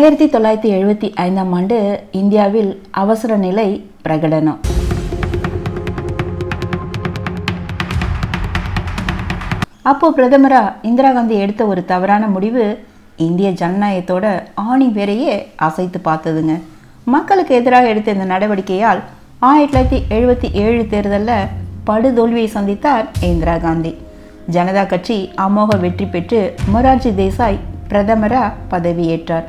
ஆயிரத்தி தொள்ளாயிரத்தி எழுபத்தி ஐந்தாம் ஆண்டு இந்தியாவில் அவசர நிலை பிரகடனம். அப்போ பிரதமரா இந்திரா காந்தி எடுத்த ஒரு தவறான முடிவு இந்திய ஜனநாயகத்தோட ஆணி வேரையே அசைத்து பார்த்ததுங்க. மக்களுக்கு எதிராக எடுத்த இந்த நடவடிக்கையால் ஆயிரத்தி தொள்ளாயிரத்தி எழுபத்தி ஏழு தேர்தலில் படுதோல்வியை சந்தித்தார் இந்திரா காந்தி. ஜனதா கட்சி அமோக வெற்றி பெற்று மொரார்ஜி தேசாய் பிரதமரா பதவியேற்றார்.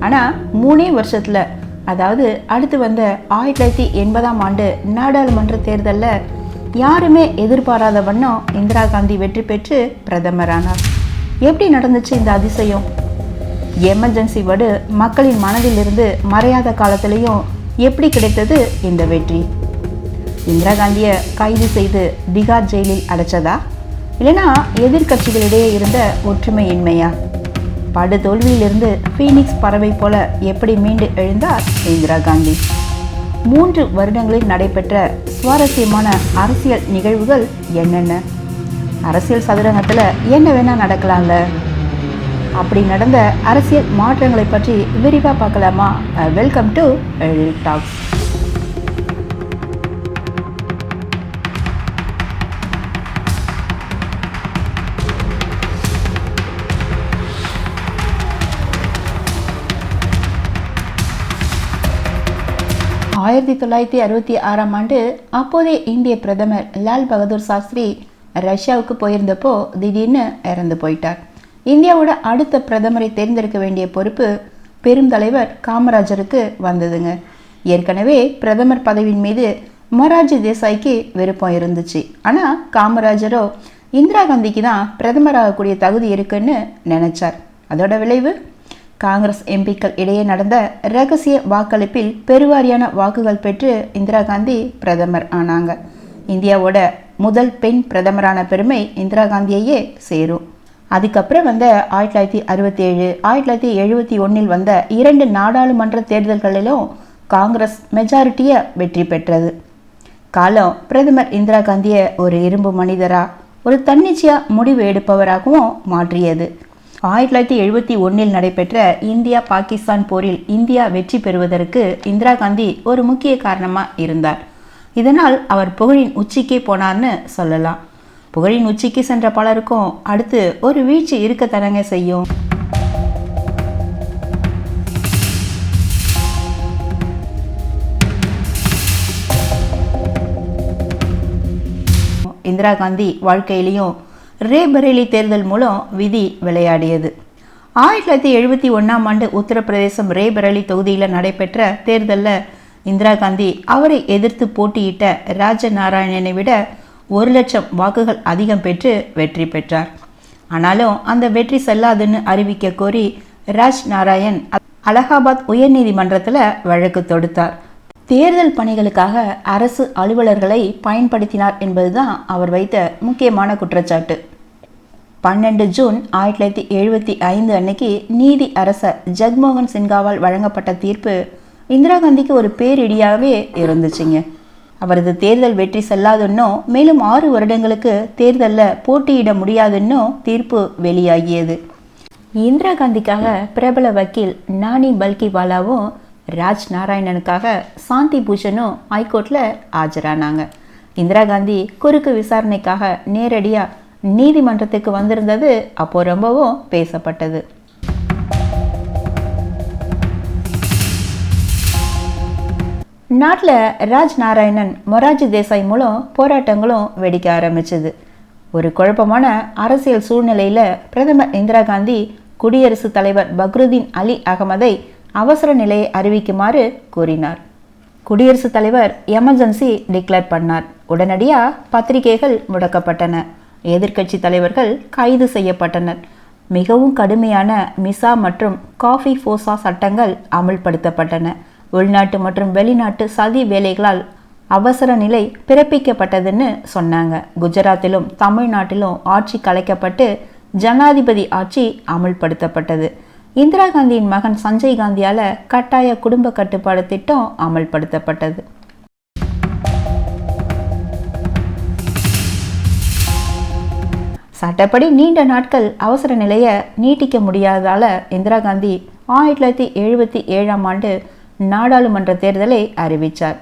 ஆனால் மூணே வருஷத்தில் அதாவது அடுத்து வந்த ஆயிரத்தி தொள்ளாயிரத்தி எண்பதாம் ஆண்டு நாடாளுமன்ற தேர்தலில் யாருமே எதிர்பாராத வண்ணம் இந்திரா காந்தி வெற்றி பெற்று பிரதமரானார். எப்படி நடந்துச்சு இந்த அதிசயம்? எமர்ஜென்சி வடு மக்களின் மனதிலிருந்து மறையாத காலத்திலையும் எப்படி கிடைத்தது இந்த வெற்றி? இந்திரா காந்தியை கைது செய்து திகார் ஜெயிலில் அடைச்சதா? இல்லைனா எதிர்க்கட்சிகளிடையே இருந்த ஒற்றுமையின்மையா? படுதோல்வியிலிருந்து ஃபீனிக்ஸ் பறவை போல எப்படி மீண்டு எழுந்தார் இந்திரா காந்தி? மூன்று வருடங்களில் நடைபெற்ற சுவாரஸ்யமான அரசியல் நிகழ்வுகள் என்னென்ன? அரசியல் சதுரங்கத்தில் என்ன வேணால் நடக்கலாம்ல? அப்படி நடந்த அரசியல் மாற்றங்களை பற்றி விரிவாக பார்க்கலாமா? வெல்கம் டு டாக்ஸ் ஆயிரத்தி தொள்ளாயிரத்தி அறுபத்தி ஆறாம் ஆண்டு அப்போதைய இந்திய பிரதமர் லால் பகதூர் சாஸ்திரி ரஷ்யாவுக்கு போயிருந்தப்போ திடீர்னு இறந்து போயிட்டார். இந்தியாவோட அடுத்த பிரதமரை தேர்ந்தெடுக்க வேண்டிய பொறுப்பு பெருந்தலைவர் காமராஜருக்கு வந்ததுங்க. ஏற்கனவே பிரதமர் பதவியின் மீது மொரார்ஜி தேசாய்க்கு விருப்பம் இருந்துச்சு. ஆனால் காமராஜரோ இந்திரா காந்திக்கு தான் பிரதமராகக்கூடிய தகுதி இருக்குன்னு நினைச்சார். அதோட விளைவு காங்கிரஸ் எம்பிக்கள் இடையே நடந்த ரகசிய வாக்களிப்பில் பெருவாரியான வாக்குகள் பெற்று இந்திரா காந்தி பிரதமர் ஆனாங்க. இந்தியாவோட முதல் பெண் பிரதமரான பெருமை இந்திரா காந்தியையே சேரும். அதுக்கப்புறம் வந்த ஆயிரத்தி தொள்ளாயிரத்தி அறுபத்தி ஏழு ஆயிரத்தி தொள்ளாயிரத்தி எழுபத்தி ஒன்றில் வந்த இரண்டு நாடாளுமன்ற தேர்தல்களிலும் காங்கிரஸ் மெஜாரிட்டியை வெற்றி பெற்றது. காலம் பிரதமர் இந்திரா காந்தியை ஒரு இரும்பு மனிதரா ஒரு தன்னிச்சையாக முடிவு எடுப்பவராகவும் மாற்றியது. ஆயிரத்தி தொள்ளாயிரத்தி எழுபத்தி ஒன்றில் நடைபெற்ற இந்தியா பாகிஸ்தான் போரில் இந்தியா வெற்றி பெறுவதற்கு இந்திரா காந்தி ஒரு முக்கிய காரணமாக இருந்தார். இதனால் அவர் புகழின் உச்சிக்கே போனார்னு சொல்லலாம். புகழின் உச்சிக்கு சென்ற பலருக்கும் அடுத்து ஒரு வீழ்ச்சி இருக்கத்தனங்க செய்யும். இந்திரா காந்தி வாழ்க்கையிலையும் ரேபரேலி தேர்தல் மூலம் விதி விளையாடியது. ஆயிரத்தி தொள்ளாயிரத்தி எழுபத்தி ஒன்றாம் ஆண்டு உத்தரப்பிரதேசம் ரேபரேலி தொகுதியில் நடைபெற்ற தேர்தலில் இந்திரா காந்தி அவரை எதிர்த்து போட்டியிட்ட ராஜ நாராயணனை விட ஒரு லட்சம் வாக்குகள் அதிகம் பெற்று வெற்றி பெற்றார். ஆனாலும் அந்த வெற்றி செல்லாதுன்னு அறிவிக்க கோரி ராஜ் நாராயண் அலகாபாத் உயர்நீதிமன்றத்தில் வழக்கு தொடுத்தார். தேர்தல் பணிகளுக்காக அரசு அலுவலர்களை பயன்படுத்தினார் என்பதுதான் அவர் வைத்த முக்கியமான குற்றச்சாட்டு. பன்னெண்டு ஜூன் ஆயிரத்தி தொள்ளாயிரத்தி எழுபத்தி ஐந்து அன்னைக்கு நீதி அரசர் ஜக்மோகன் சின்ஹாவால் வழங்கப்பட்ட தீர்ப்பு இந்திரா காந்திக்கு ஒரு பேரிடியாகவே இருந்துச்சுங்க. அவரது தேர்தல் வெற்றி செல்லாதுன்னும் மேலும் ஆறு வருடங்களுக்கு தேர்தலில் போட்டியிட முடியாதுன்னும் தீர்ப்பு வெளியாகியது. இந்திரா காந்திக்காக பிரபல வக்கீல் நானி பல்கிவாலாவும் ராஜ் நாராயணனுக்காக சாந்தி பூஷனும் ஹைகோர்ட்டில் ஆஜரானாங்க. இந்திரா காந்தி குறுக்கு விசாரணைக்காக நேரடியாக நீதிமன்றத்துக்கு வந்திருந்தது அப்போ ரொம்பவும் பேசப்பட்டது. நாட்டில் ராஜ் நாராயணன் மொராஜி தேசாய் மூலம் போராட்டங்களும் வெடிக்க ஆரம்பிச்சது. ஒரு குழப்பமான அரசியல் சூழ்நிலையில் பிரதமர் இந்திரா காந்தி குடியரசுத் தலைவர் பக்ருதீன் அலி அகமதை அவசர நிலையை அறிவிக்குமாறு கூறினார். குடியரசுத் தலைவர் எமர்ஜென்சி டிக்ளேர் பண்ணார். உடனடியாக பத்திரிகைகள் முடக்கப்பட்டன. எதிர்க்கட்சி தலைவர்கள் கைது செய்யப்பட்டனர். மிகவும் கடுமையான மிசா மற்றும் காஃபி ஃபோசா சட்டங்கள் அமல்படுத்தப்பட்டன. உள்நாட்டு மற்றும் வெளிநாட்டு சதி வேலைகளால் அவசர நிலை பிறப்பிக்கப்பட்டதுன்னு சொன்னாங்க. குஜராத்திலும் தமிழ்நாட்டிலும் ஆட்சி கலைக்கப்பட்டு ஜனாதிபதி ஆட்சி அமல்படுத்தப்பட்டது. இந்திரா காந்தியின் மகன் சஞ்சய் காந்தியால கட்டாய குடும்ப கட்டுப்பாடு திட்டம் அமல்படுத்தப்பட்டது. சட்டப்படி நீண்ட நாட்கள் அவசர நிலையை நீட்டிக்க முடியாததால இந்திரா காந்தி ஆயிரத்தி தொள்ளாயிரத்தி எழுபத்தி ஏழாம் ஆண்டு நாடாளுமன்ற தேர்தலை அறிவித்தார்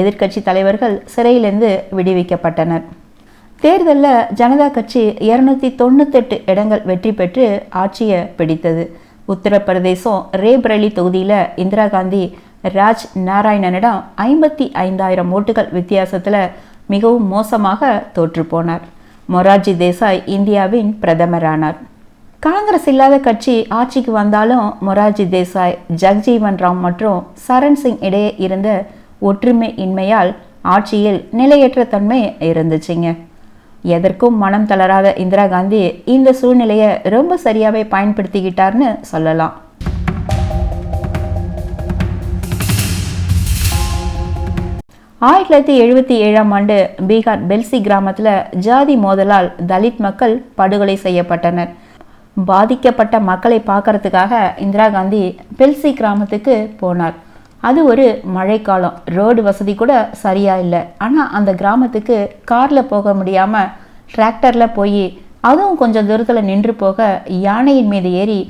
எதிர்க்கட்சி தலைவர்கள் சிறையிலிருந்து விடுவிக்கப்பட்டனர். தேர்தலில் ஜனதா கட்சி இருநூத்தி தொண்ணூத்தெட்டு இடங்கள் வெற்றி பெற்று ஆட்சியை பிடித்தது. உத்தரப்பிரதேசம் ரேபரேலி தொகுதியில் இந்திரா காந்தி ராஜ் நாராயணனிடம் ஐம்பத்தி ஐந்தாயிரம் ஓட்டுகள் வித்தியாசத்தில் மிகவும் மோசமாக தோற்றுப்போனார் மொரார்ஜி தேசாய் இந்தியாவின் பிரதமரானார். காங்கிரஸ் இல்லாத கட்சி ஆட்சிக்கு வந்தாலும் மொரார்ஜி தேசாய் ஜக்ஜீவன் ராம் மற்றும் சரண் சிங் இடையே இருந்த ஒற்றுமை இன்மையால் ஆட்சியில் நிலையற்ற தன்மை இருந்துச்சுங்க. எதற்கும் மனம் தளராத இந்திரா காந்தி இந்த சூழ்நிலையை ரொம்ப சரியாவே பயன்படுத்திக்கிட்டார்னு சொல்லலாம். ஆயிரத்தி தொள்ளாயிரத்தி எழுபத்தி ஏழாம் ஆண்டு பீகார் பெல்சி கிராமத்தில் ஜாதி மோதலால் தலித் மக்கள் படுகொலை செய்யப்பட்டனர். பாதிக்கப்பட்ட மக்களை பார்க்கறதுக்காக இந்திரா காந்தி பெல்சி கிராமத்துக்கு போனார். அது ஒரு மழைக்காலம். ரோடு வசதி கூட சரியாக இல்லை. ஆனால் அந்த கிராமத்துக்கு காரில் போக முடியாமல் டிராக்டரில் போய் அதுவும் கொஞ்சம் தூரத்தில் நின்று போக யானையின் மீது ஏறி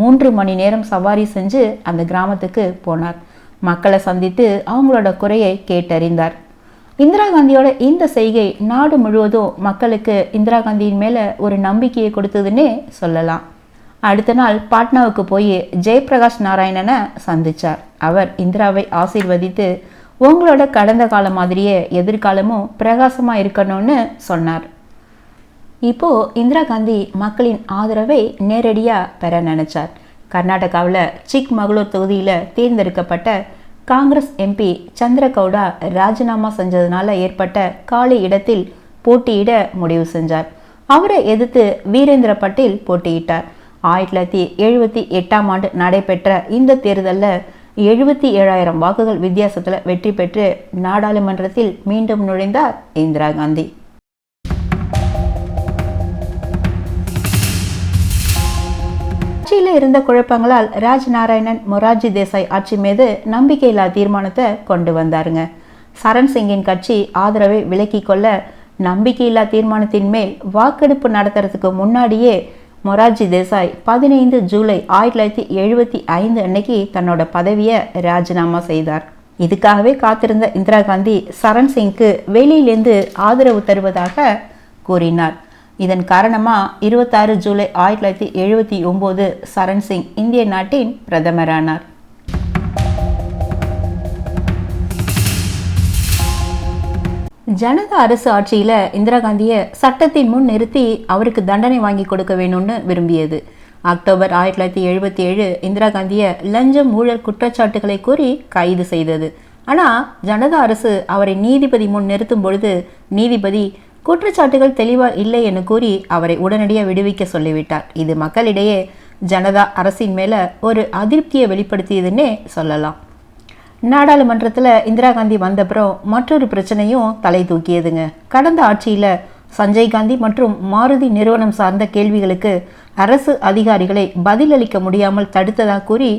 மூன்று மணி நேரம் சவாரி செஞ்சு அந்த கிராமத்துக்கு போனார். மக்களை சந்தித்து அவங்களோட குறையை கேட்டறிந்தார். இந்திரா காந்தியோட இந்த செய்கை நாடு முழுவதும் மக்களுக்கு இந்திரா காந்தியின் மேலே ஒரு நம்பிக்கையை கொடுத்ததுன்னே சொல்லலாம். அடுத்த நாள் பாட்னாவுக்கு போய் ஜெயபிரகாஷ் நாராயணனை சந்தித்தார் அவர் இந்திராவை ஆசீர்வதித்து உங்களோட கடந்த காலம் மாதிரியே எதிர்காலமும் பிரகாசமாக இருக்கணும்னு சொன்னார். இப்போது இந்திரா காந்தி மக்களின் ஆதரவை நேரடியாக பெற நினச்சார். கர்நாடகாவில் சிக்மகளூர் தொகுதியில் தேர்ந்தெடுக்கப்பட்ட காங்கிரஸ் எம்பி சந்திரகவுடா ராஜினாமா செஞ்சதுனால ஏற்பட்ட காலி இடத்தில் போட்டியிட முடிவு செஞ்சார். அவரை எதிர்த்து வீரேந்திர பட்டேல் போட்டியிட்டார். ஆயிரத்தி தொள்ளாயிரத்தி எழுபத்தி எட்டாம் ஆண்டு நடைபெற்ற இந்த தேர்தலில் எழுபத்தி ஏழாயிரம் வாக்குகள் வித்தியாசத்தில் வெற்றி பெற்று நாடாளுமன்றத்தில் மீண்டும் நுழைந்தார் இந்திரா காந்தி. ஆட்சியில் இருந்த குழப்பங்களால் ராஜ் நாராயணன் மொரார்ஜி தேசாய் ஆட்சி மீது நம்பிக்கையில்லா தீர்மானத்தை கொண்டு வந்தாருங்க. சரண் சிங்கின் கட்சி ஆதரவை விலக்கிக் கொள்ள நம்பிக்கையில்லா தீர்மானத்தின் மேல் வாக்கெடுப்பு நடத்துறதுக்கு முன்னாடியே மொரார்ஜி தேசாய் பதினைந்து ஜூலை ஆயிரத்தி தொள்ளாயிரத்தி எழுபத்தி ஐந்து அன்னைக்கு தன்னோட பதவியை ராஜினாமா செய்தார். இதுக்காகவே காத்திருந்த இந்திரா காந்தி சரண் சிங்க்கு வெளியிலிருந்து ஆதரவு தருவதாக கூறினார். இதன் காரணமாக இருபத்தாறு ஜூலை ஆயிரத்தி தொள்ளாயிரத்தி எழுபத்தி ஒம்பது சரண் சிங் இந்திய நாட்டின் பிரதமரானார். ஜனதா அரசு ஆட்சியில் இந்திரா காந்தியை சட்டத்தின் முன் நிறுத்தி அவருக்கு தண்டனை வாங்கி கொடுக்க வேணும்னு விரும்பியது. அக்டோபர் ஆயிரத்தி தொள்ளாயிரத்தி எழுபத்தி ஏழு இந்திரா காந்தியை லஞ்சம் ஊழல் குற்றச்சாட்டுகளை கூறி கைது செய்தது. ஆனால் ஜனதா அரசு அவரை நீதிபதி முன் நிறுத்தும் பொழுது நீதிபதி குற்றச்சாட்டுகள் தெளிவாக இல்லை என கூறி அவரை உடனடியாக விடுவிக்க சொல்லிவிட்டார். இது மக்களிடையே ஜனதா அரசின் மேலே ஒரு அதிருப்தியை வெளிப்படுத்தியதுன்னே சொல்லலாம். நாடாளுமன்றத்தில் இந்திரா காந்தி வந்தப்புறம் மற்றொரு பிரச்சனையும் தலை தூக்கியதுங்க. கடந்த ஆட்சியில் சஞ்சய் காந்தி மற்றும் மாருதி நிறுவனம் சார்ந்த கேள்விகளுக்கு அரசு அதிகாரிகளை பதிலளிக்க முடியாமல் தடுத்ததாக கூறி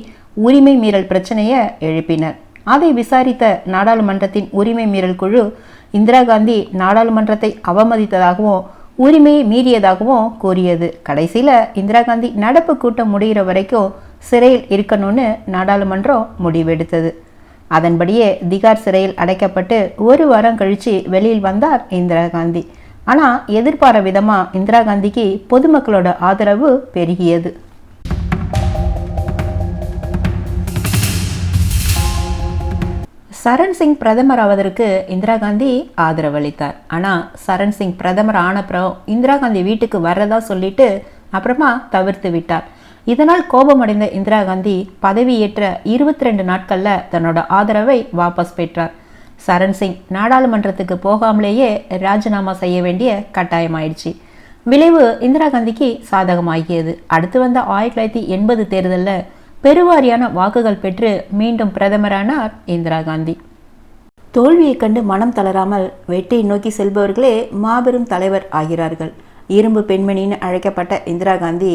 உரிமை மீறல் பிரச்சனையை எழுப்பினர். அதை விசாரித்த நாடாளுமன்றத்தின் உரிமை மீறல் குழு இந்திரா காந்தி நாடாளுமன்றத்தை அவமதித்ததாகவும் உரிமையை மீறியதாகவும் கூறியது. கடைசியில் இந்திரா காந்தி நடப்பு கூட்டம் முடிகிற வரைக்கும் சிறையில் இருக்கணும்னு நாடாளுமன்றம் முடிவெடுத்தது. அதன்படியே திகார் சிறையில் அடைக்கப்பட்டு ஒரு வாரம் கழித்து வெளியில் வந்தார் இந்திரா காந்தி. ஆனால் எதிர்பார விதமாக இந்திரா காந்திக்கு பொதுமக்களோட ஆதரவு பெருகியது. சரண் சிங் பிரதமர் ஆவதற்கு இந்திரா காந்தி ஆதரவளித்தார். ஆனால் சரண் சிங் பிரதமர் ஆனப்புறம் இந்திரா காந்தி வீட்டுக்கு வர்றதா சொல்லிட்டு அப்புறமா தவிர்த்து விட்டார். இதனால் கோபமடைந்த இந்திரா காந்தி பதவியேற்ற இருபத்தி ரெண்டு நாட்களில் தன்னோட ஆதரவை வாபஸ் பெற்றார். சரண் சிங் நாடாளுமன்றத்துக்கு போகாமலேயே ராஜினாமா செய்ய வேண்டிய கட்டாயமாயிடுச்சு. விளைவு இந்திரா காந்திக்கு சாதகமாகியது. அடுத்து வந்த ஆயிரத்தி தொள்ளாயிரத்தி எண்பது தேர்தலில் பெருவாரியான வாக்குகள் பெற்று மீண்டும் பிரதமரானார் இந்திரா காந்தி. தோல்வியை கண்டு மனம் தளராமல் வெற்றியை நோக்கி செல்பவர்களே மாபெரும் தலைவர் ஆகிறார்கள். இரும்பு பெண்மணின்னு அழைக்கப்பட்ட இந்திரா காந்தி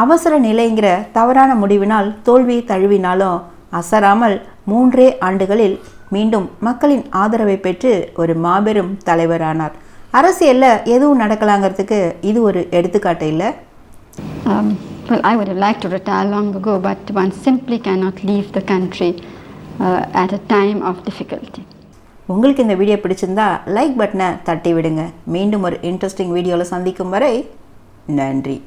அவசர நிலைங்கிற தவறான முடிவினால் தோல்வியை தழுவினாலும் அசராமல் மூன்றே ஆண்டுகளில் மீண்டும் மக்களின் ஆதரவை பெற்று ஒரு மாபெரும் தலைவரானார். அரசியலில் எதுவும் நடக்கலாங்கிறதுக்கு இது ஒரு எடுத்துக்காட்டு இல்லை? Um, well, I would have liked to retire long ago, but one simply cannot leave the country uh, at a time of difficulty. உங்களுக்கு இந்த வீடியோ பிடிச்சிருந்தா லைக் பட்டனை தட்டி விடுங்க மீண்டும் ஒரு இன்ட்ரெஸ்டிங் வீடியோவில் சந்திக்கும் வரை நன்றி.